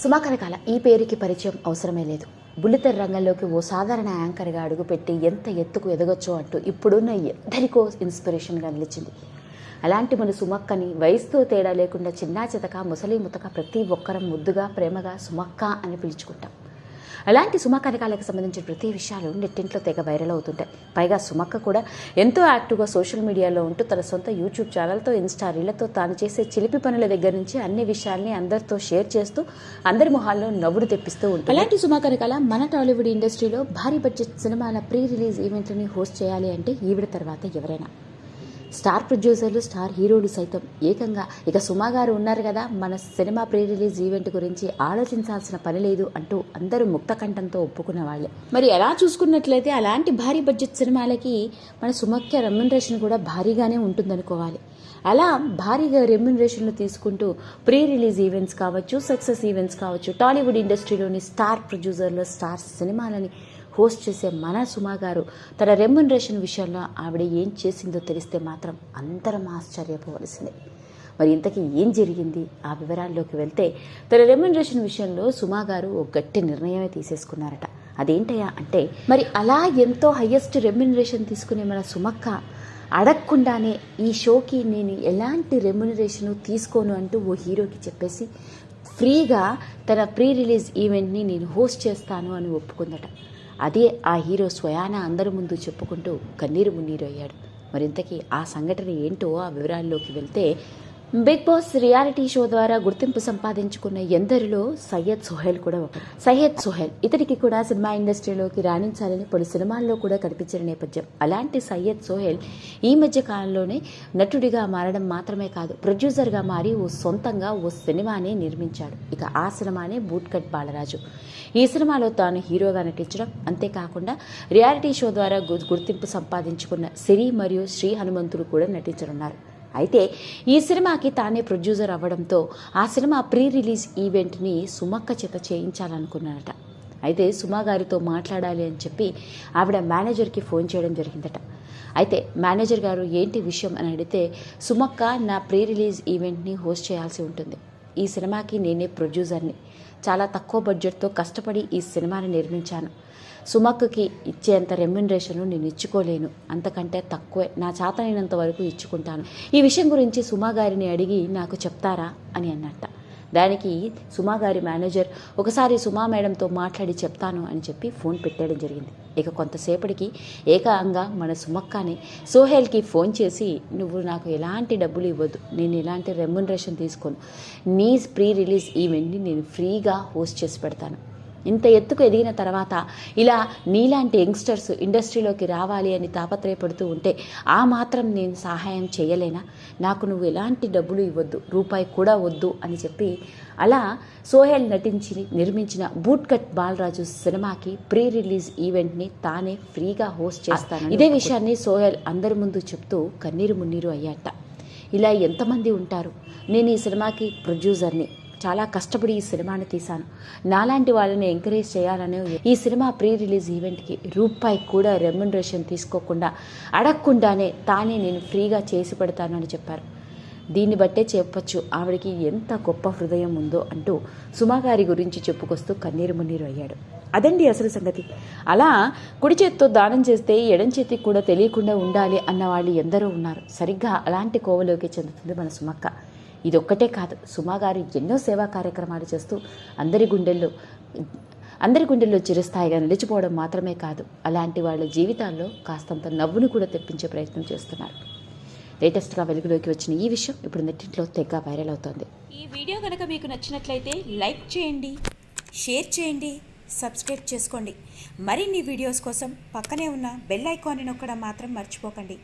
సుమాకరకాల ఈ పేరుకి పరిచయం అవసరమే లేదు. బుల్లితెర రంగంలోకి ఓ సాధారణ యాంకర్గా అడుగుపెట్టి ఎంత ఎత్తుకు ఎదగొచ్చో అంటూ ఇప్పుడున్న ఎందరికో ఇన్స్పిరేషన్గా నిలిచింది. అలాంటి మన సుమక్కని వయసుతో తేడా లేకుండా చిన్నా చితక ముసలి ముతక ప్రతి ఒక్కరం ముద్దుగా ప్రేమగా సుమక్క అని పిలుచుకుంటాం. అలాంటి సుమ కనకాలకు సంబంధించిన ప్రతి విషయాలు నెట్టింట్లో తెగ వైరల్ అవుతుంటాయి. పైగా సుమక్క కూడా ఎంతో యాక్టివ్గా సోషల్ మీడియాలో ఉంటూ తన సొంత యూట్యూబ్ ఛానల్తో ఇన్స్టా రీళ్ళతో తాను చేసే చిలిపి పనుల దగ్గర నుంచి అన్ని విషయాల్ని అందరితో షేర్ చేస్తూ అందరి మొహాల్లో నవ్వుడు తెప్పిస్తూ ఉంటుంది. అలాంటి సుమ కనకాల మన టాలీవుడ్ ఇండస్ట్రీలో భారీ బడ్జెట్ సినిమాల ప్రీ రిలీజ్ ఈవెంట్లని హోస్ట్ చేయాలి అంటే ఈవిడ తర్వాత ఎవరైనా. స్టార్ ప్రొడ్యూసర్లు స్టార్ హీరోలు సైతం ఏకంగా. ఇక సుమా గారు ఉన్నారు కదా మన సినిమా ప్రీ రిలీజ్ ఈవెంట్ గురించి ఆలోచించాల్సిన పని లేదు అంటూ అందరూ ముక్త కంఠంతో ఒప్పుకున్న వాళ్ళే. మరి ఎలా చూసుకున్నట్లయితే అలాంటి భారీ బడ్జెట్ సినిమాలకి మన సుమఖ్య రెమ్యునరేషన్ కూడా భారీగానే ఉంటుందనుకోవాలి. అలా భారీగా రెమ్యునరేషన్లు తీసుకుంటూ ప్రీ రిలీజ్ ఈవెంట్స్ కావచ్చు సక్సెస్ ఈవెంట్స్ కావచ్చు టాలీవుడ్ ఇండస్ట్రీలోని స్టార్ ప్రొడ్యూసర్లు స్టార్ సినిమాలని హోస్ట్ చేసే మన సుమా గారు తన రెమ్యునరేషన్ విషయంలో ఆవిడ ఏం చేసిందో తెలిస్తే మాత్రం అందరం ఆశ్చర్యపోవలసిందే. మరి ఇంతకీ ఏం జరిగింది? ఆ వివరాల్లోకి వెళ్తే తన రెమ్యునరేషన్ విషయంలో సుమా గారు ఒక గట్టి నిర్ణయమే తీసేసుకున్నారట. అదేంటయ్యా అంటే మరి అలా ఎంతో హయ్యెస్ట్ రెమ్యునరేషన్ తీసుకునే మన సుమక్క అడగకుండానే ఈ షోకి నేను ఎలాంటి రెమ్యునరేషన్ తీసుకోను అంటూ ఓ హీరోకి చెప్పేసి ఫ్రీగా తన ప్రీ రిలీజ్ ఈవెంట్ని నేను హోస్ట్ చేస్తాను అని ఒప్పుకుందట. అదే ఆ హీరో స్వయాన అందరి ముందు చెప్పుకుంటూ కన్నీరు మున్నీరు అయ్యాడు. మరింతకీ ఆ సంఘటన ఏంటో ఆ వివరాల్లోకి వెళ్తే బిగ్ బాస్ రియాలిటీ షో ద్వారా గుర్తింపు సంపాదించుకున్న ఎందరిలో సయ్యద్ సోహెల్ కూడా ఒకరు. సయ్యద్ సోహెల్ ఇతనికి కూడా సినిమా ఇండస్ట్రీలోకి రాణించాలని పలు సినిమాల్లో కూడా కనిపించిన నేపథ్యం. అలాంటి సయ్యద్ సోహెల్ ఈ మధ్య కాలంలోనే నటుడిగా మారడం మాత్రమే కాదు ప్రొడ్యూసర్గా మారి ఓ సొంతంగా ఓ సినిమాని నిర్మించాడు. ఇక ఆ సినిమానే బూట్ కట్ బాలరాజు. ఈ సినిమాలో తాను హీరోగా నటించడం అంతేకాకుండా రియాలిటీ షో ద్వారా గుర్తింపు సంపాదించుకున్న సిరి మరియు శ్రీ హనుమంతుడు కూడా నటించనున్నారు. అయితే ఈ సినిమాకి తానే ప్రొడ్యూసర్ అవ్వడంతో ఆ సినిమా ప్రీ రిలీజ్ ఈవెంట్ని సుమక్క చేత చేయించాలనుకున్నానట అయితే సుమా గారితో మాట్లాడాలి అని చెప్పి ఆవిడ మేనేజర్కి ఫోన్ చేయడం జరిగిందట. అయితే మేనేజర్ గారు ఏంటి విషయం అని అడిగితే సుమక్క నా ప్రీ రిలీజ్ ఈవెంట్ని హోస్ట్ చేయాల్సి ఉంటుంది. ఈ సినిమాకి నేనే ప్రొడ్యూసర్ని. చాలా తక్కువ బడ్జెట్తో కష్టపడి ఈ సినిమాని నిర్మించాను. సుమక్కకి ఇచ్చేంత రెమ్యునరేషన్ నేను ఇచ్చుకోలేను. అంతకంటే తక్కువే నా చేతనైనంత వరకు ఇచ్చుకుంటాను. ఈ విషయం గురించి సుమా గారిని అడిగి నాకు చెప్తారా అని అన్నట్ట. దానికి సుమా గారి మేనేజర్ ఒకసారి సుమా మేడంతో మాట్లాడి చెప్తాను అని చెప్పి ఫోన్ పెట్టేయడం జరిగింది. ఇక కొంతసేపటికి ఏకాంగా మన సుమక్కని సోహెల్కి ఫోన్ చేసి నువ్వు నాకు ఎలాంటి డబ్బులు ఇవ్వద్దు. నేను ఎలాంటి రెమ్యునరేషన్ తీసుకోను. నీ ప్రీ రిలీజ్ ఈవెంట్ని నేను ఫ్రీగా హోస్ట్ చేసి పెడతాను. ఇంత ఎత్తుకు ఎదిగిన తర్వాత ఇలా నీలాంటి యంగ్స్టర్స్ ఇండస్ట్రీలోకి రావాలి అని తాపత్రయపడుతూ ఉంటే ఆ మాత్రం నేను సహాయం చేయలేనా? నాకు నువ్వు ఎలాంటి డబ్బులు ఇవ్వద్దు. రూపాయి కూడా వద్దు అని చెప్పి అలా సోహెల్ నటించి నిర్మించిన బూట్ కట్ బాలరాజు సినిమాకి ప్రీ రిలీజ్ ఈవెంట్ని తానే ఫ్రీగా హోస్ట్ చేస్తాను ఇదే విషయాన్ని సోహెల్ అందరి ముందు చెప్తూ కన్నీరు మున్నీరు అయ్యాట. ఇలా ఎంతమంది ఉంటారు? నేను ఈ సినిమాకి ప్రొడ్యూసర్ని. చాలా కష్టపడి ఈ సినిమాని తీశాను. నాలాంటి వాళ్ళని ఎంకరేజ్ చేయాలనే ఈ సినిమా ప్రీ రిలీజ్ ఈవెంట్కి రూపాయి కూడా రెమ్యునరేషన్ తీసుకోకుండా అడగకుండానే తానే నేను ఫ్రీగా చేసి పెడతాను అని చెప్పారు. దీన్ని బట్టే చెప్పొచ్చు. ఆవిడకి ఎంత గొప్ప హృదయం ఉందో అంటూ సుమాగారి గురించి చెప్పుకొస్తూ కన్నీరు మున్నీరు అయ్యాడు. అదండి అసలు సంగతి. అలా కుడి చేత్తో దానం చేస్తే ఎడం చేతికి కూడా తెలియకుండా ఉండాలి అన్న వాళ్ళు ఎందరో ఉన్నారు. సరిగ్గా అలాంటి కోవలోకి చెందుతుంది మన సుమక్క. ఇదొక్కటే కాదు. సుమాగారు ఎన్నో సేవా కార్యక్రమాలు చేస్తూ అందరి గుండెల్లో అందరి గుండెల్లో చిరస్థాయిగా నిలిచిపోవడం మాత్రమే కాదు అలాంటి వాళ్ళ జీవితాల్లో కాస్తంత నవ్వును కూడా తెప్పించే ప్రయత్నం చేస్తున్నారు. లేటెస్ట్గా వెలుగులోకి వచ్చిన ఈ విషయం ఇప్పుడు నెట్టింట్లో తెగ వైరల్ అవుతోంది. ఈ వీడియో కనుక మీకు నచ్చినట్లయితే లైక్ చేయండి షేర్ చేయండి సబ్స్క్రైబ్ చేసుకోండి. మరిన్ని వీడియోస్ కోసం పక్కనే ఉన్న బెల్ ఐకాన్ని నొక్కడం మాత్రం మర్చిపోకండి.